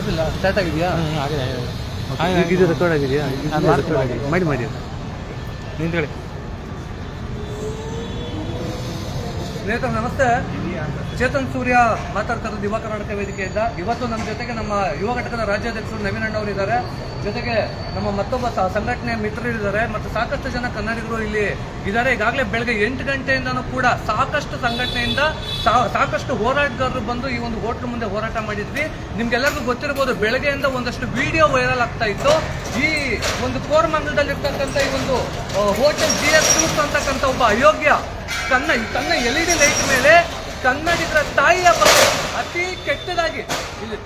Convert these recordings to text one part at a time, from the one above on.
Start ಆಗಿದೆಯಾ? ಆಗಿದೆ ಆಗಿದೆ. ಇದು ರೆಕಾರ್ಡ್ ಆಗಿದೆಯಾ. ಮಾಡಿ ಮಾಡಿ. ನಿಂತ್ಕೊಳ್ಳಿ. ನಮಸ್ತೆ. ಚೇತನ್ ಸೂರ್ಯ ಮಾತಾಡ್ತಾ ಇರೋದು ಯುವ ಕರ್ನಾಟಕ ವೇದಿಕೆಯಿಂದ. ಇವತ್ತು ನಮ್ಮ ಜೊತೆಗೆ ನಮ್ಮ ಯುವ ಘಟಕದ ರಾಜ್ಯಾಧ್ಯಕ್ಷರು ನವೀನ್ ಅಣ್ಣವರು ಇದ್ದಾರೆ. ಜೊತೆಗೆ ನಮ್ಮ ಮತ್ತೊಬ್ಬ ಸಂಘಟನೆ ಮಿತ್ರರು ಇದ್ದಾರೆ. ಮತ್ತು ಸಾಕಷ್ಟು ಜನ ಕನ್ನಡಿಗರು ಇಲ್ಲಿ ಇದ್ದಾರೆ. ಈಗಾಗಲೇ ಬೆಳಗ್ಗೆ ಎಂಟು ಗಂಟೆಯಿಂದನೂ ಕೂಡ ಸಾಕಷ್ಟು ಸಂಘಟನೆಯಿಂದ ಸಾಕಷ್ಟು ಹೋರಾಟಗಾರರು ಬಂದು ಈ ಒಂದು ಹೋಟ್ಲ್ ಮುಂದೆ ಹೋರಾಟ ಮಾಡಿದ್ವಿ. ನಿಮ್ಗೆಲ್ಲರಿಗೂ ಗೊತ್ತಿರಬಹುದು, ಬೆಳಗ್ಗೆಯಿಂದ ಒಂದಷ್ಟು ವಿಡಿಯೋ ವೈರಲ್ ಆಗ್ತಾ ಇತ್ತು. ಈ ಒಂದು ಕೋರ್ಮಂಗಲದಲ್ಲಿರ್ತಕ್ಕಂಥ ಈ ಒಂದು ಹೋಟೆಲ್ ಜಿ ಎಸ್ ಅಂತಕ್ಕಂಥ ಒಬ್ಬ ಅಯೋಗ್ಯ ತನ್ನ ತನ್ನ ಎಲ್ ಇ ಡಿ ಲೈಟ್ ಮೇಲೆ ಕನ್ನಡಿಗರ ತಾಯಿಯ ಬಗ್ಗೆ ಅತಿ ಕೆಟ್ಟದಾಗಿ, ಇಲ್ಲಿ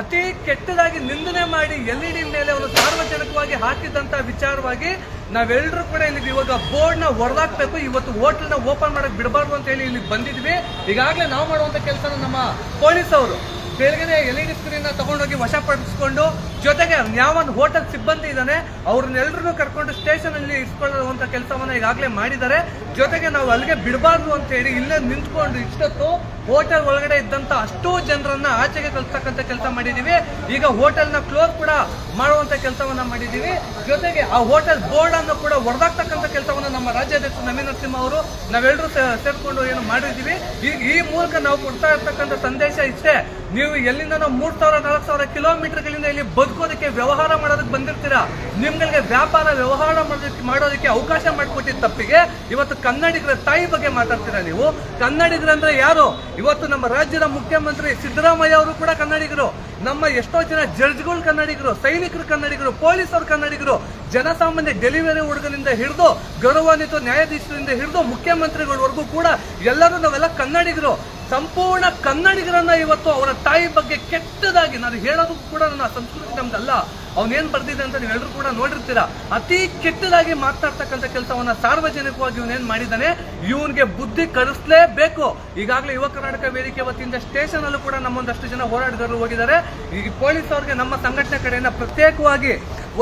ಅತಿ ಕೆಟ್ಟದಾಗಿ ನಿಂದನೆ ಮಾಡಿ ಎಲ್ ಇ ಡಿ ಮೇಲೆ ಒಂದು ಸಾರ್ವಜನಿಕವಾಗಿ ಹಾಕಿದಂತ ವಿಚಾರವಾಗಿ ನಾವೆಲ್ಲರೂ ಕೂಡ ಇಲ್ಲಿ ಇವಾಗ ಬೋರ್ಡ್ನ ಹೊರದಾಕ್ಬೇಕು. ಇವತ್ತು ಹೋಟೆಲ್ನ ಓಪನ್ ಮಾಡಕ್ ಬಿಡಬಾರ್ದು ಅಂತ ಹೇಳಿ ಇಲ್ಲಿ ಬಂದಿದ್ವಿ. ಈಗಾಗಲೇ ನಾವು ಮಾಡುವಂತ ಕೆಲಸ ನಮ್ಮ ಪೊಲೀಸ್ ಅವರು ಬೆಳಗ್ಗೆ ಎಲ್ ಇ ಡಿ ಸ್ಕ್ರೀನ್ ತಗೊಂಡೋಗಿ ವಶಪಡಿಸ್ಕೊಂಡು ಜೊತೆಗೆ ಯಾವೊಂದು ಹೋಟೆಲ್ ಸಿಬ್ಬಂದಿ ಇದ್ದಾನೆ ಅವ್ರನ್ನೆಲ್ಲರನ್ನೂ ಕರ್ಕೊಂಡು ಸ್ಟೇಷನ್ ಅಲ್ಲಿ ಇಸ್ಕೊಳ್ಳುವಂತ ಕೆಲಸವನ್ನ ಈಗಾಗಲೇ ಮಾಡಿದ್ದಾರೆ. ಜೊತೆಗೆ ನಾವು ಅಲ್ಲಿಗೆ ಬಿಡಬಾರ್ದು ಅಂತ ಹೇಳಿ ಇಲ್ಲೇ ನಿಂತ್ಕೊಂಡು ಇಷ್ಟೊತ್ತು ಹೋಟೆಲ್ ಒಳಗಡೆ ಇದ್ದಂತ ಅಷ್ಟು ಜನರನ್ನ ಆಚೆಗೆ ಕಳ್ಸತಕ್ಕಂತ ಕೆಲಸ ಮಾಡಿದೀವಿ. ಈಗ ಹೋಟೆಲ್ನ ಕ್ಲೋಸ್ ಕೂಡ ಮಾಡುವಂತ ಕೆಲಸವನ್ನ ಮಾಡಿದೀವಿ. ಜೊತೆಗೆ ಆ ಹೋಟೆಲ್ ಬೋರ್ಡ್ ಅನ್ನು ಕೂಡ ಹೊಡೆದಾಕ್ತಕ್ಕಂತ ಕೆಲಸವನ್ನು ನಮ್ಮ ರಾಜ್ಯಾಧ್ಯಕ್ಷ ನವೀನ್ ನರಸಿಂಹ ಅವರು ನಾವೆಲ್ಲರೂ ಸೇರ್ಕೊಂಡು ಏನು ಮಾಡಿದೀವಿ. ಈ ಈ ಮೂಲಕ ನಾವು ಕೊಡ್ತಾ ಇರ್ತಕ್ಕಂಥ ಸಂದೇಶ ಇಷ್ಟೇ. ನೀವು ಎಲ್ಲಿಂದ ಮೂರ್ ಸಾವಿರ, ನಾಲ್ಕು ಸಾವಿರ ಕಿಲೋಮೀಟರ್ಗಳಿಂದ ಇಲ್ಲಿ ಬದುಕೋದಕ್ಕೆ ವ್ಯವಹಾರ ಮಾಡೋದಕ್ಕೆ ಬಂದಿರ್ತೀರಾ? ನಿಮ್ಗಳಿಗೆ ವ್ಯಾಪಾರ ವ್ಯವಹಾರ ಮಾಡೋದಕ್ಕೆ ಮಾಡೋದಕ್ಕೆ ಅವಕಾಶ ಮಾಡಿಕೊಟ್ಟಿದ್ದ ತಪ್ಪಿಗೆ ಇವತ್ತು ಕನ್ನಡಿಗರ ತಾಯಿ ಬಗ್ಗೆ ಮಾತಾಡ್ತೀರಾ ನೀವು? ಕನ್ನಡಿಗರಂದ್ರೆ ಯಾರು? ಇವತ್ತು ನಮ್ಮ ರಾಜ್ಯದ ಮುಖ್ಯಮಂತ್ರಿ ಸಿದ್ದರಾಮಯ್ಯ ಅವರು ಕೂಡ ಕನ್ನಡಿಗರು. ನಮ್ಮ ಎಷ್ಟೋ ಜನ ಜಡ್ಜ್ಗಳು ಕನ್ನಡಿಗರು, ಸೈನಿಕರು ಕನ್ನಡಿಗರು, ಪೊಲೀಸರು ಕನ್ನಡಿಗರು, ಜನಸಾಮಾನ್ಯ ಡೆಲಿವರಿ ಹುಡುಗನಿಂದ ಹಿಡಿದು ಗೌರವಾನ್ವಿತ ನ್ಯಾಯಾಧೀಶರಿಂದ ಹಿಡಿದು ಮುಖ್ಯಮಂತ್ರಿಗಳವರೆಗೂ ಕೂಡ ಎಲ್ಲರೂ ನಾವೆಲ್ಲ ಕನ್ನಡಿಗರು. ಸಂಪೂರ್ಣ ಕನ್ನಡಿಗರನ್ನ ಇವತ್ತು ಅವರ ತಾಯಿ ಬಗ್ಗೆ ಕೆಟ್ಟದಾಗಿ ನಾನು ಹೇಳೋದು ಕೂಡ ನನ್ನ ಸಂಸ್ಕೃತಿ ನಮ್ದಲ್ಲ ಅವನೇನ್ ಬರ್ದಿದೆ ಅಂತ ನೀವೆಲ್ಲರೂ ಕೂಡ ನೋಡಿರ್ತೀರಾ. ಅತಿ ಕೆಟ್ಟದಾಗಿ ಮಾತನಾಡ್ತಕ್ಕಂಥ ಕೆಲಸವನ್ನ ಸಾರ್ವಜನಿಕವಾಗಿ ಇವನೇನ್ ಮಾಡಿದ್ದಾನೆ ಇವನ್ಗೆ ಬುದ್ಧಿ ಕಲಿಸ್ಲೇಬೇಕು. ಈಗಾಗಲೇ ಯುವ ಕರ್ನಾಟಕ ವೇದಿಕೆ ವತಿಯಿಂದ ಸ್ಟೇಷನ್ ಅಲ್ಲೂ ಕೂಡ ನಮ್ಮೊಂದಷ್ಟು ಜನ ಹೋರಾಟಗಾರರು ಹೋಗಿದ್ದಾರೆ. ಈ ಪೊಲೀಸ್ ಅವ್ರಿಗೆ ನಮ್ಮ ಸಂಘಟನೆ ಕಡೆಯಿಂದ ಪ್ರತ್ಯೇಕವಾಗಿ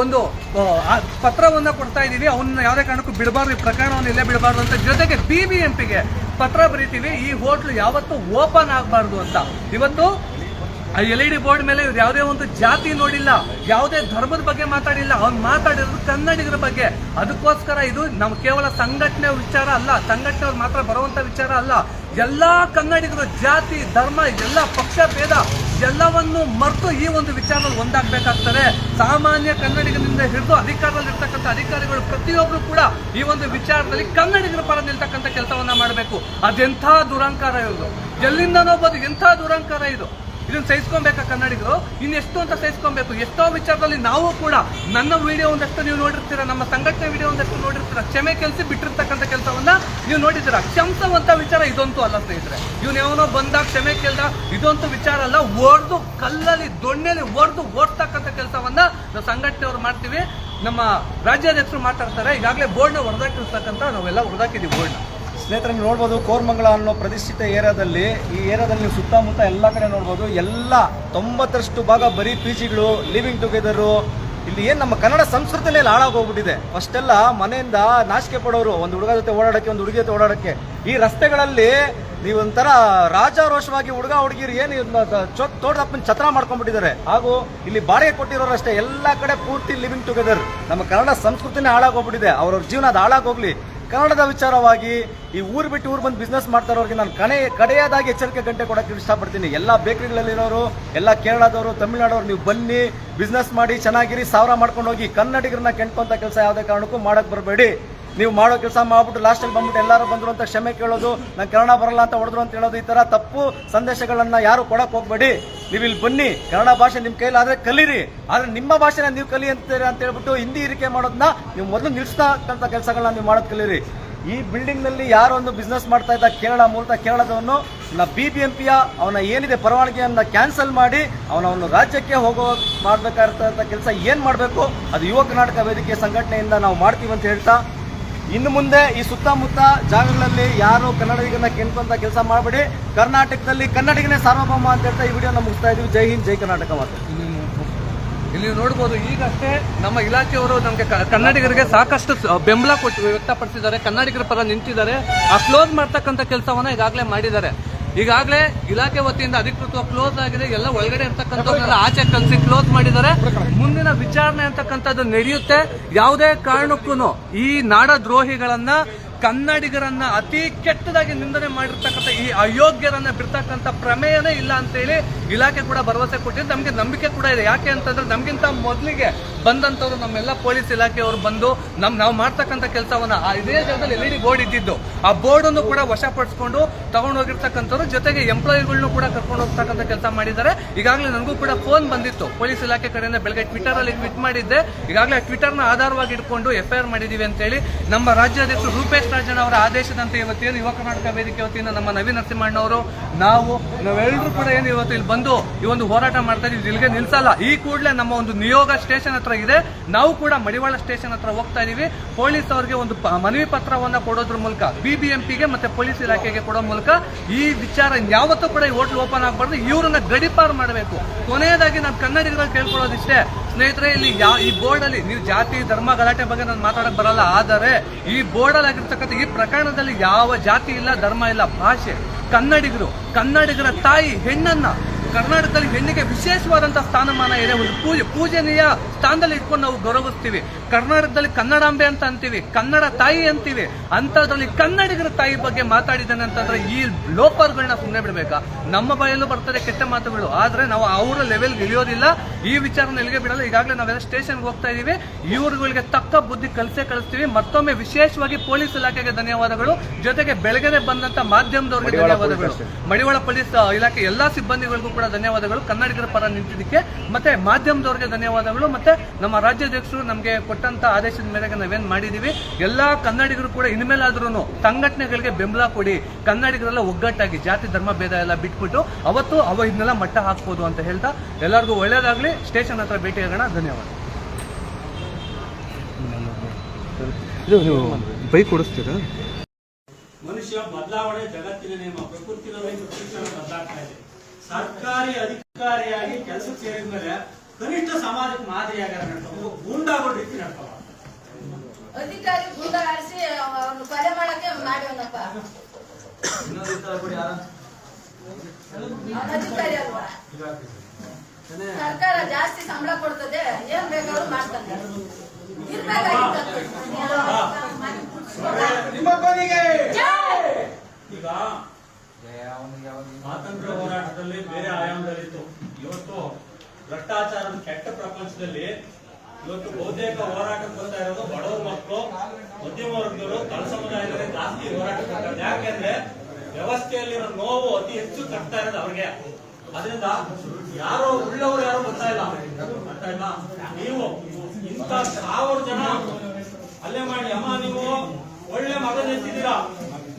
ಒಂದು ಪತ್ರವನ್ನ ಕೊಡ್ತಾ ಇದ್ದೀವಿ. ಅವನ್ನ ಯಾವುದೇ ಕಾರಣಕ್ಕೂ ಬಿಡಬಾರ್ದು. ಈ ಪ್ರಕರಣವನ್ನು ಇಲ್ಲೇ ಬಿಡಬಾರ್ದು ಅಂತ ಜೊತೆಗೆ ಬಿ ಬಿ ಎಂ ಪಿಗೆ ಪತ್ರ ಬರೀತೀವಿ, ಈ ಹೋಟ್ಲು ಯಾವತ್ತೂ ಓಪನ್ ಆಗಬಾರ್ದು ಅಂತ. ಇವತ್ತು ಆ ಎಲ್ ಇ ಡಿ ಬೋರ್ಡ್ ಮೇಲೆ ಇವ್ರು ಯಾವುದೇ ಒಂದು ಜಾತಿ ನೋಡಿಲ್ಲ, ಯಾವುದೇ ಧರ್ಮದ ಬಗ್ಗೆ ಮಾತಾಡಿಲ್ಲ, ಅವ್ನು ಮಾತಾಡಿರೋದು ಕನ್ನಡಿಗರ ಬಗ್ಗೆ. ಅದಕ್ಕೋಸ್ಕರ ಇದು ನಮ್ಮ ಕೇವಲ ಸಂಘಟನೆ ವಿಚಾರ ಅಲ್ಲ ಸಂಘಟನೆ ಮಾತ್ರ ಬರುವಂತ ವಿಚಾರ ಅಲ್ಲ. ಎಲ್ಲಾ ಕನ್ನಡಿಗರು, ಜಾತಿ, ಧರ್ಮ, ಎಲ್ಲ ಪಕ್ಷ, ಭೇದ ಎಲ್ಲವನ್ನು ಮರೆತು ಈ ಒಂದು ವಿಚಾರದಲ್ಲಿ ಒಂದಾಗಬೇಕಾಗ್ತದೆ. ಸಾಮಾನ್ಯ ಕನ್ನಡಿಗರಿಂದ ಹಿಡಿದು ಅಧಿಕಾರದಲ್ಲಿರ್ತಕ್ಕಂಥ ಅಧಿಕಾರಿಗಳು ಪ್ರತಿಯೊಬ್ಬರು ಕೂಡ ಈ ಒಂದು ವಿಚಾರದಲ್ಲಿ ಕನ್ನಡಿಗರ ಪರ ನಿಲ್ತಕ್ಕಂಥ ಕೆಲಸವನ್ನ ಮಾಡಬೇಕು. ಅದೆಂಥ ದುರಂಕಾರ ಇರೋದು ಎಲ್ಲಿಂದನೋ ಬಂದು ಎಂಥ ದುರಂಕಾರ ಇದು. ಇದನ್ನ ಸಹಿಸ್ಕೊಬೇಕಾ ಕನ್ನಡಿಗರು? ಇನ್ನೆಷ್ಟು ಅಂತ ಸಹಿಸ್ಕೊಬೇಕು? ಎಷ್ಟೋ ವಿಚಾರದಲ್ಲಿ ನಾವು ಕೂಡ ನನ್ನ ವಿಡಿಯೋ ಒಂದಷ್ಟು ನೀವು ನೋಡಿರ್ತೀರ, ನಮ್ಮ ಸಂಘಟನೆ ವಿಡಿಯೋ ಒಂದಷ್ಟು ನೋಡಿರ್ತೀರ, ಕ್ಷಮೆ ಕೆಲಸಿ ಬಿಟ್ಟಿರ್ತಕ್ಕಂಥ ಕೆಲಸವನ್ನ ನೀವು ನೋಡಿದ್ದೀರಾ? ಕ್ಷಮಿಸುವಂತ ವಿಚಾರ ಇದಂತೂ ಅಲ್ಲ ಸ್ನೇಹಿತರೆ. ಇವನು ಯಾವನೋ ಬಂದಾಗ ಕ್ಷಮೆ ಕೇಳ್ದ ಇದಂತೂ ವಿಚಾರ ಅಲ್ಲ ಒಡೆದು ಕಲ್ಲಲ್ಲಿ, ದೊಣ್ಣೆಲಿ ಒಡೆದು ಓಡ್ತಕ್ಕಂಥ ಕೆಲಸವನ್ನ ನಾವು ಸಂಘಟನೆಯವರು ಮಾಡ್ತೀವಿ. ನಮ್ಮ ರಾಜ್ಯಾಧ್ಯಕ್ಷರು ಮಾತಾಡ್ತಾರೆ. ಈಗಾಗಲೇ ಬೋರ್ಡ್ನ ಹೊರದಾಕಿರ್ತಕ್ಕಂಥ ನಾವೆಲ್ಲ ಹೊರದಾಕಿದ್ದೀವಿ ಬೋರ್ಡ್ನ. ಸ್ನೇಹಿತರೆ, ನೀವು ನೋಡ್ಬೋದು, ಕೋರ್ಮಂಗಲ ಅನ್ನೋ ಪ್ರತಿಷ್ಠಿತ ಏರಿಯಾದಲ್ಲಿ, ಈ ಏರಿಯಾದಲ್ಲಿ ನೀವು ಸುತ್ತಮುತ್ತ ಎಲ್ಲ ಕಡೆ ನೋಡ್ಬೋದು, ಎಲ್ಲ ತೊಂಬತ್ತರಷ್ಟು ಭಾಗ ಬರೀ ಪಿ ಜಿಗಳು ಲಿವಿಂಗ್ ಟುಗೆದರು ಇಲ್ಲಿ ಏನು ನಮ್ಮ ಕನ್ನಡ ಸಂಸ್ಕೃತಿನೇ ಹಾಳಾಗೋಗ್ಬಿಟ್ಟಿದೆ. ಅಷ್ಟೆಲ್ಲ ಮನೆಯಿಂದ ನಾಚಿಕೆ ಪಡೋರು, ಒಂದು ಹುಡುಗ ಜೊತೆ ಓಡಾಡಕ್ಕೆ, ಒಂದು ಹುಡುಗಿ ಜೊತೆ ಓಡಾಡೋಕ್ಕೆ. ಈ ರಸ್ತೆಗಳಲ್ಲಿ ನೀವು ಒಂಥರ ರಾಜಾರೋಷವಾಗಿ ಹುಡುಗ ಹುಡುಗಿರು ಏನು ತೋಟದಪ್ಪನ ಛತ್ರ ಮಾಡ್ಕೊಂಡ್ಬಿಟ್ಟಿದ್ದಾರೆ. ಹಾಗೂ ಇಲ್ಲಿ ಬಾಡಿಗೆ ಕೊಟ್ಟಿರೋರು ಅಷ್ಟೇ, ಎಲ್ಲ ಕಡೆ ಪೂರ್ತಿ ಲಿವಿಂಗ್ ಟುಗೆದರ್ ನಮ್ಮ ಕನ್ನಡ ಸಂಸ್ಕೃತಿನೇ ಹಾಳಾಗೋಗ್ಬಿಟ್ಟಿದೆ. ಅವ್ರವ್ರ ಜೀವನ ಅದು ಹಾಳಾಗೋಗ್ಲಿ. ಕನ್ನಡದ ವಿಚಾರವಾಗಿ ಈ ಊರು ಬಿಟ್ಟು ಊರು ಬಂದು ಬಿಸ್ನೆಸ್ ಮಾಡ್ತಾರೋರಿಗೆ ನಾನು ಕಣೆ, ಕಡೆಯದಾಗಿ ಎಚ್ಚರಿಕೆ ಗಂಟೆ ಕೊಡೋಕೆ ಇಷ್ಟಪಡ್ತೀನಿ. ಎಲ್ಲ ಬೇಕರಿಗಳಲ್ಲಿರೋರು, ಎಲ್ಲ ಕೇರಳದವರು, ತಮಿಳ್ನಾಡವ್ರು, ನೀವು ಬನ್ನಿ ಬಿಸ್ನೆಸ್ ಮಾಡಿ, ಚೆನ್ನಾಗಿರಿ, ಸಾವಿರ ಮಾಡ್ಕೊಂಡು ಹೋಗಿ ಕನ್ನಡಿಗರನ್ನ ಕೆಣ್ಕೊಂತ ಕೆಲಸ ಯಾವುದೇ ಕಾರಣಕ್ಕೂ ಮಾಡಕ್ ಬರಬೇಡಿ. ನೀವು ಮಾಡೋ ಕೆಲಸ ಮಾಡ್ಬಿಟ್ಟು ಲಾಸ್ಟಲ್ಲಿ ಬಂದ್ಬಿಟ್ಟು ಎಲ್ಲರೂ ಬಂದರು ಅಂತ ಕ್ಷಮೆ ಕೇಳೋದು, ನಂಗೆ ಕನ್ನಡ ಬರಲ್ಲ ಅಂತ ಹೊಡೆದ್ರು ಅಂತ ಹೇಳೋದು ಈ ಥರ ತಪ್ಪು ಸಂದೇಶಗಳನ್ನು ಯಾರು ಕೊಡೋಕೆ ಹೋಗ್ಬೇಡಿ. ನೀವು ಇಲ್ಲಿ ಬನ್ನಿ, ಕನ್ನಡ ಭಾಷೆ ನಿಮ್ಮ ಕೈಲಾದರೆ ಕಲೀರಿ. ಆದರೆ ನಿಮ್ಮ ಭಾಷೆನ ನೀವು ಕಲಿ ಅಂತೀರಿ ಅಂತ ಹೇಳ್ಬಿಟ್ಟು ಹಿಂದಿ ಇರಿಕೆ ಮಾಡೋದನ್ನ ನೀವು ಮೊದಲು ನಿಲ್ಲಿಸ್ತಕ್ಕಂಥ ಕೆಲಸಗಳನ್ನ ನೀವು ಮಾಡೋದು ಕಲೀರಿ. ಈ ಬಿಲ್ಡಿಂಗ್ನಲ್ಲಿ ನಲ್ಲಿ ಯಾರೋ ಒಂದು ಬಿಸ್ನೆಸ್ ಮಾಡ್ತಾ ಇದ್ದ ಕೇರಳ ಮೂಲತಃ ಕೇರಳದವನು ಬಿ ಬಿ ಎಂ ಪಿಯ ಅವನ ಏನಿದೆ ಪರವಾನಗಿಯನ್ನು ಕ್ಯಾನ್ಸಲ್ ಮಾಡಿ ಅವನ ಅವನು ರಾಜ್ಯಕ್ಕೆ ಹೋಗೋ ಮಾಡಬೇಕಾಗಿರ್ತಕ್ಕಂಥ ಕೆಲಸ ಏನು ಮಾಡಬೇಕು? ಅದು ಯುವ ಕರ್ನಾಟಕ ವೇದಿಕೆ ಸಂಘಟನೆಯಿಂದ ನಾವು ಮಾಡ್ತೀವಿ ಅಂತ ಹೇಳ್ತಾ ಇನ್ನು ಮುಂದೆ ಈ ಸುತ್ತಮುತ್ತ ಜಾಗಗಳಲ್ಲಿ ಯಾರು ಕನ್ನಡಿಗರನ್ನ ಕೆಣ್ಕೊಂತ ಕೆಲಸ ಮಾಡಬೇಡಿ. ಕರ್ನಾಟಕದಲ್ಲಿ ಕನ್ನಡಿಗನೇ ಸಾರ್ವಭೌಮ ಅಂತ ಹೇಳ್ತಾ ಈ ವಿಡಿಯೋನ ಮುಗಿಸ್ತಾ ಇದೀವಿ ಜೈ ಹಿಂದ್, ಜೈ ಕರ್ನಾಟಕ ಮಾತು. ಇಲ್ಲಿ ನೋಡ್ಬೋದು ಈಗಷ್ಟೇ ನಮ್ಮ ಇಲಾಖೆಯವರು ನಮಗೆ ಕನ್ನಡಿಗರಿಗೆ ಸಾಕಷ್ಟು ಬೆಂಬಲ ಕೊಟ್ಟು ವ್ಯಕ್ತಪಡಿಸಿದ್ದಾರೆ. ಕನ್ನಡಿಗರ ಪರ ನಿಂತಿದ್ದಾರೆ. ಆ ಕ್ಲೋಸ್ ಮಾಡ್ತಕ್ಕಂಥ ಕೆಲಸವನ್ನ ಈಗಾಗಲೇ ಮಾಡಿದ್ದಾರೆ. ಈಗಾಗಲೇ ಇಲಾಖೆ ವತಿಯಿಂದ ಅಧಿಕೃತ ಕ್ಲೋಸ್ ಆಗಿದೆ. ಎಲ್ಲ ಒಳಗಡೆ ಇರ್ತಕ್ಕಂಥವ್ರನ್ನೆಲ್ಲ ಆಚೆ ಕಲಿಸಿ ಕ್ಲೋಸ್ ಮಾಡಿದ್ದಾರೆ. ಮುಂದಿನ ವಿಚಾರಣೆ ಅಂತಕ್ಕಂಥದ್ದು ನಡೆಯುತ್ತೆ. ಯಾವುದೇ ಕಾರಣಕ್ಕೂ ಈ ನಾಡ ದ್ರೋಹಿಗಳನ್ನ ಕನ್ನಡಿಗರನ್ನ ಅತಿ ಕೆಟ್ಟದಾಗಿ ನಿಂದನೆ ಮಾಡಿರ್ತಕ್ಕಂಥ ಈ ಅಯೋಗ್ಯರನ್ನ ಬಿಡ್ತಕ್ಕಂಥ ಪ್ರಮೇಯನೇ ಇಲ್ಲ ಅಂತೇಳಿ ಇಲಾಖೆ ಕೂಡ ಭರವಸೆ ಕೊಟ್ಟಿದ್ದು ನಮಗೆ ನಂಬಿಕೆ ಕೂಡ ಇದೆ. ಯಾಕೆ ಅಂತಂದ್ರೆ ನಮಗಿಂತ ಮೊದಲಿಗೆ ಬಂದಂತವ್ರು ನಮ್ಮೆಲ್ಲ ಪೊಲೀಸ್ ಇಲಾಖೆಯವರು ಬಂದು ನಮ್ ನಾವು ಮಾಡ್ತಕ್ಕಂಥ ಕೆಲಸವನ್ನ ಇದೇ ಜಾಗದಲ್ಲಿ ಎಲ್ ಇಡಿ ಬೋರ್ಡ್ ಇದ್ದಿದ್ದು. ಆ ಬೋರ್ಡ್ ಅನ್ನು ಕೂಡ ವಶಪಡಿಸ್ಕೊಂಡು ತಗೊಂಡು ಹೋಗಿರ್ತಕ್ಕಂಥವ್ರು ಜೊತೆಗೆ ಎಂಪ್ಲಾಯಿಗಳನ್ನೂ ಕೂಡ ಕರ್ಕೊಂಡು ಹೋಗ್ತಕ್ಕಂಥ ಕೆಲಸ ಮಾಡಿದ್ದಾರೆ. ಈಗಾಗಲೇ ನನಗೂ ಕೂಡ ಫೋನ್ ಬಂದಿತ್ತು. ಪೊಲೀಸ್ ಇಲಾಖೆ ಕಡೆಯಿಂದ ಬೆಳಗ್ಗೆ ಟ್ವಿಟರ್ ಅಲ್ಲಿ ಟ್ವೀಟ್ ಮಾಡಿದ್ದೆ. ಈಗಾಗಲೇ ಟ್ವಿಟರ್ನ ಆಧಾರವಾಗಿ ಇಟ್ಕೊಂಡು ಎಫ್ಐಆರ್ ಮಾಡಿದೀವಿ ಅಂತ ಹೇಳಿ ನಮ್ಮ ರಾಜ್ಯಾಧ್ಯಕ್ಷರು ರೂಪೇಶ್ ರಾಜನ್ ಅವರ ಆದೇಶದಂತೆ ಇವತ್ತೇನು ಯುವ ಕರ್ನಾಟಕ ವೇದಿಕೆ ವತಿಯಿಂದ ನಮ್ಮ ನವೀನ್ ನರಸಿಂಹಣ್ಣವರು ನಾವು, ನಾವೆಲ್ಲರೂ ಕೂಡ ಏನು ಇವತ್ತು ಇಲ್ಲಿ ಬಂದು ಈ ಒಂದು ಹೋರಾಟ ಮಾಡ್ತಾ ಇದೀವಿ ಇಲ್ಲಿಗೆ ನಿಲ್ಸಲ್ಲ. ಈ ಕೂಡಲೇ ನಮ್ಮ ಒಂದು ನಿಯೋಗ ಸ್ಟೇಷನ್ ಹತ್ರ ಇದೆ. ನಾವು ಕೂಡ ಮಡಿವಾಳ ಸ್ಟೇಷನ್ ಹತ್ರ ಹೋಗ್ತಾ ಇದೀವಿ ಪೊಲೀಸ್ ಅವರಿಗೆ ಒಂದು ಮನವಿ ಪತ್ರವನ್ನು ಕೊಡೋದ್ರ ಮೂಲಕ, ಬಿಬಿಎಂಪಿಗೆ ಮತ್ತೆ ಪೊಲೀಸ್ ಇಲಾಖೆಗೆ ಕೊಡೋ ಮೂಲಕ ಈ ವಿಚಾರ ಯಾವತ್ತೂ ಕೂಡ ಈ ಹೋಟ್ಲ್ ಓಪನ್ ಆಗಬಾರ್ದು. ಇವರನ್ನ ಗಡಿಪಾರು ಮಾಡಬೇಕು. ಕೊನೆಯದಾಗಿ ನಾನು ಕನ್ನಡಿಗರಲ್ಲಿ ಕೇಳ್ಕೊಳ್ಳೋದಿಷ್ಟೇ. ಸ್ನೇಹಿತರೆ, ಇಲ್ಲಿ ಯಾ, ಈ ಬೋರ್ಡ್ ಅಲ್ಲಿ ನೀವು ಜಾತಿ, ಧರ್ಮ, ಗಲಾಟೆ ಬಗ್ಗೆ ನಾನು ಮಾತಾಡಕ್ ಬರಲ್ಲ, ಆದರೆ ಈ ಬೋರ್ಡ್ ಅಲ್ಲಿ ಆಗಿರ್ತಕ್ಕಂಥ ಈ ಪ್ರಕರಣದಲ್ಲಿ ಯಾವ ಜಾತಿ ಇಲ್ಲ, ಧರ್ಮ ಇಲ್ಲ, ಭಾಷೆ ಕನ್ನಡಿಗರು, ಕನ್ನಡಿಗರ ತಾಯಿ, ಹೆಣ್ಣನ್ನ ಕರ್ನಾಟಕದಲ್ಲಿ ಹೆಣ್ಣಿಗೆ ವಿಶೇಷವಾದಂತಹ ಸ್ಥಾನಮಾನ ಇದೆ. ಒಂದು ಪೂಜೆ ಪೂಜನೀಯ ಸ್ಥಾನದಲ್ಲಿ ಇಟ್ಕೊಂಡು ನಾವು ಗೌರವಿಸ್ತೀವಿ. ಕರ್ನಾಟಕದಲ್ಲಿ ಕನ್ನಡಾಂಬೆ ಅಂತ ಅಂತೀವಿ ಕನ್ನಡ ತಾಯಿ ಅಂತೀವಿ. ಅಂತದ್ರಲ್ಲಿ ಕನ್ನಡಿಗರ ತಾಯಿ ಬಗ್ಗೆ ಮಾತಾಡಿದ್ದಾನೆ ಅಂತಂದ್ರೆ ಈ ಲೋಪರ್ಗಳನ್ನ ಸುಮ್ಮನೆ ಬಿಡಬೇಕಾ? ನಮ್ಮ ಬಾಯಲ್ಲೂ ಬರ್ತದೆ ಕೆಟ್ಟ ಮಾತುಗಳು. ಆದ್ರೆ ನಾವು ಅವರ ಲೆವೆಲ್ ಇಳಿಯೋದಿಲ್ಲ. ಈ ವಿಚಾರನ ಎಲ್ಲಿಗೆ ಬಿಡಲ್ಲ. ಈಗಾಗಲೇ ನಾವೆಲ್ಲ ಸ್ಟೇಷನ್ಗೆ ಹೋಗ್ತಾ ಇದೀವಿ. ಇವರುಗಳಿಗೆ ತಕ್ಕ ಬುದ್ಧಿ ಕಲಿಸೇ ಕಳಿಸ್ತೀವಿ. ಮತ್ತೊಮ್ಮೆ ವಿಶೇಷವಾಗಿ ಪೊಲೀಸ್ ಇಲಾಖೆಗೆ ಧನ್ಯವಾದಗಳು. ಜೊತೆಗೆ ಬೆಳಗ್ಗೆ ಬಂದಂತ ಮಾಧ್ಯಮದವರಿಗೆ ಧನ್ಯವಾದಗಳು. ಮಡಿವಾಳ ಪೊಲೀಸ್ ಇಲಾಖೆ ಎಲ್ಲಾ ಸಿಬ್ಬಂದಿಗಳಿಗೂ ಕೂಡ ಧನ್ಯವಾದಗಳು. ಕನ್ನಡಿಗರ ಪರ ನಿಂತಿದ್ದಕ್ಕೆ ಮತ್ತೆ ಮಾಧ್ಯಮದವರಿಗೆ ಧನ್ಯವಾದಗಳು. ಮತ್ತೆ ನಮ್ಮ ರಾಜ್ಯಾಧ್ಯಕ್ಷರು ನಮಗೆ ಕೊಟ್ಟಂತ ಆದೇಶದ ಮೇರೆಗೆ ನಾವೇನ್ ಮಾಡಿದೀವಿ. ಎಲ್ಲಾ ಕನ್ನಡಿಗರು ಕೂಡ ಇನ್ಮೇಲಾದ್ರೂ ಸಂಘಟನೆಗಳಿಗೆ ಬೆಂಬಲ ಕೊಡಿ. ಕನ್ನಡಿಗರೆಲ್ಲ ಒಗ್ಗಟ್ಟಾಗಿ ಜಾತಿ ಧರ್ಮ ಭೇದ ಎಲ್ಲ ಬಿಟ್ಬಿಟ್ಟು ಅವತ್ತು ಅವ ಇದನ್ನೆಲ್ಲ ಮಟ್ಟ ಹಾಕ್ಬೋದು ಅಂತ ಹೇಳ್ತಾ ಎಲ್ಲರಿಗೂ ಒಳ್ಳೇದಾಗ್ಲಿ. ಸ್ಟೇಷನ್ ಹತ್ರ ಭೇಟಿಯಾಗೋಣ ಧನ್ಯವಾದ. ಬೈಕ್ ಓಡಿಸ್ತೀರಾ ಮನುಷ್ಯ ಬದಲಾವಣೆ ಜಗತ್ತಿನ ನಿಯಮ ಪ್ರಕೃತಿನಲ್ಲಿ ಶಿಕ್ಷಣ ಬದಲಾಗ್ತಾ ಇದೆ. ಸರ್ಕಾರಿ ಅಧಿಕಾರಿಯಾಗಿ ಕೆಲಸಕ್ಕೆ ಸೇರಿದ ಮೇಲೆ ಕನಿಷ್ಠ ಸಮಾಜಕ್ಕೆ ಮಾದರಿಯಾಗಿ ನಡ್ಕೊಂಡು ಗೂಂಡಾಗಳು ರೀತಿ ನಡ್ತಾವ ಅಧಿಕಾರಿ ಅವನು ಕೊಲೆ ಮಾಡಕ್ಕೆ ಮಾಡ್ಯವನಪ್ಪ ಅವನ ಅಧಿಕಾರಿ ಅಲ್ವಾ? ಸರ್ಕಾರ ಜಾಸ್ತಿ ಸಂಬಳ ಕೊಡ್ತದೆ ಏನ್ ಬೇಕಾದ್ರೂ ಮಾಡ್ತಾರೆ. ಈಗ ಸ್ವಾತಂತ್ರ್ಯ ಹೋರಾಟದಲ್ಲಿ ಬೇರೆ ಆಯಾಮದಲ್ಲಿತ್ತು. ಇವತ್ತು ಭ್ರಷ್ಟಾಚಾರದ ಕೆಟ್ಟ ಪ್ರಪಂಚದಲ್ಲಿ ಇವತ್ತು ಬಹುತೇಕ ಹೋರಾಟಕ್ಕೆ ಬರ್ತಾ ಇರೋದು ಬಡವರ ಮಕ್ಕಳು, ಮಧ್ಯಮ ವರ್ಗದವರು ತಳ ಸಮುದಾಯದಲ್ಲಿ ಜಾಸ್ತಿ ಹೋರಾಟ ಬರ್ತಾರೆ ಯಾಕೆಂದ್ರೆ ವ್ಯವಸ್ಥೆಯಲ್ಲಿರೋ ನೋವು ಅತಿ ಹೆಚ್ಚು ಕಟ್ತಾ ಇರೋದು ಅವ್ರಿಗೆ. ಅದರಿಂದ ಯಾರೋ ಉಳ್ಳವರು ಯಾರು ಬರ್ತಾ ಇಲ್ಲ. ಬರ್ತಾ ಇಲ್ಲ. ನೀವು ಇಂಥ ಸಾವಿರ ಜನ ಅಲ್ಲೇ ಮಾಡಿ, ಅಮ್ಮ, ನೀವು ಒಳ್ಳೆ ಮಗನ ಎತ್ತಿದ್ದೀರಾ?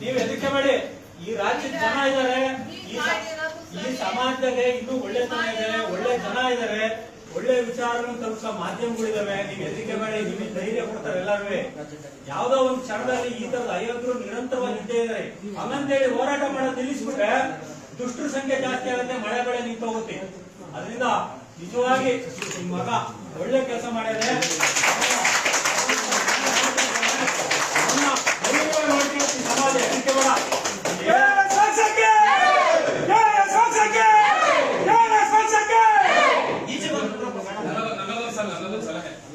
ನೀವು ಎದಕ್ಕೆ ಮಾಡಿ ಈ ರಾಜ್ಯದ ಜನ ಇದ್ದಾರೆ ಈ ಸಮಾಜದಲ್ಲಿ ಇನ್ನೂ ಒಳ್ಳೆತನ ಇದೆ ಒಳ್ಳೆ ಜನ ಇದ್ದಾರೆ ಒಳ್ಳೆ ವಿಚಾರಗಳನ್ನು ತಲುಪಿಸೋ ಮಾಧ್ಯಮಗಳಿದಾವೆ. ನೀವು ಎದಕ್ಕೆ ಮಾಡಿ, ನಿಮಗೆ ಧೈರ್ಯ ಕೊಡ್ತಾರೆ ಎಲ್ಲರೂ ಯಾವ್ದೋ ಒಂದು ಕ್ಷಣದಲ್ಲಿ ಈ ತರದ ಅಯೋಗ್ಯರು ನಿರಂತರವಾಗಿ ಇದ್ದೇ ಇದ್ದಾರೆ ಹಂಗಂತೇಳಿ ಹೋರಾಟ ಮಾಡೋದು ನಿಲ್ಲಿಸ್ಬಿಟ್ರೆ ದುಷ್ಟರ ಸಂಖ್ಯೆ ಜಾಸ್ತಿ ಆಗುತ್ತೆ, ಮಳೆ ಬೆಳೆ ನಿಂತು ಹೋಗುತ್ತೆ. ಅದರಿಂದ ನಿಜವಾಗಿ ನಿಮ್ ಮಗ ಒಳ್ಳೆ ಕೆಲಸ ಮಾಡಿದ್ರೆ ಅವನ್ನ ಗೌರವ ಮಾಡ್ತೀವಿ ಈ ಸಮಾಜ ಎದಕ್ಕೆ ಬೇಡ ಈಚೆ ಬಂದ್ಬಿಟ್ರೆ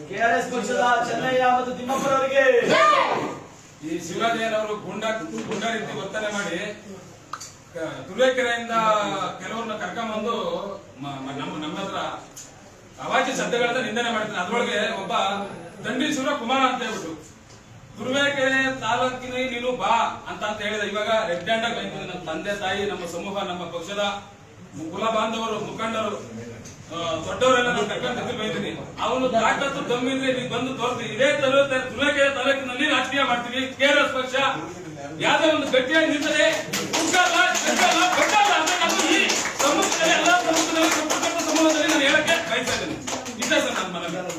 ಕೆಆರ್ಎಸ್ ಪಕ್ಷದ ಚೆನ್ನಯ್ಯ ಮತ್ತು ತಿಮ್ಮಪ್ಪನವರಿಗೆ? ಈ ಶಿವರಾಜಯ್ಯನವರು ಗುಂಡ ಗುಂಡ ರೀತಿ ವರ್ತನೆ ಮಾಡಿ ತುರುವೇಕೆರೆಯಿಂದ ಕೆಲವ್ರನ್ನ ಕರ್ಕೊಂಡ್ಬಂದು ನಮ್ಮ ನಮ್ಮ ಹತ್ರ ಅವಾಚ್ಯ ಶಬ್ದಗಳನ್ನ ನಿಂದನೆ ಮಾಡ್ತಾರೆ. ಅದ್ರೊಳಗೆ ಒಬ್ಬ ದಂಡಿ ಶಿವಕುಮಾರ ಅಂತ ಹೇಳ್ಬಿಟ್ಟು, ತುರುವೇಕೆರೆ ತಾಲೂಕಿನ ನೀನು ಬಾ ಅಂತ ಅಂತ ಹೇಳಿದ. ಇವಾಗ ರೆಡ್ ಹ್ಯಾಂಡ್ ಆಗಿ ನಮ್ಮ ತಂದೆ ತಾಯಿ, ನಮ್ಮ ಸಮೂಹ, ನಮ್ಮ ಪಕ್ಷದ ಕುಲ ಬಾಂಧವರು, ಮುಖಂಡರು ದೊಡ್ಡವರೆಲ್ಲ ನಾನು ಕರ್ಕೊಂಡು ಬೈತೀನಿ. ಅವನು ತಾಕತ್ತು ಗಮ್ಮಿದ್ರೆ ನೀವು ಬಂದು ತೋರ್ತೀವಿ ಇದೇ ತುರುವೇಕೆರೆ ತಾಲೂಕಿನಲ್ಲಿ ರಾಜಕೀಯ ಮಾಡ್ತೀವಿ. ಕೆಆರ್ಎಸ್ ಪಕ್ಷ ಯಾವ್ದೋ ಒಂದು ಗಟ್ಟಿಯಾಗಿ ನಾನು ಈ ಎಲ್ಲಾ ಸಂಪರ್ಕ ಸಮೂಹದಲ್ಲಿ ನಾನು ಹೇಳಕ್ಕೆ ಬಯಸ್ತಾ ಇದ್ದೀನಿ. ಇಷ್ಟೇ ಸರ್ ನನ್ನ ಮನವಿ.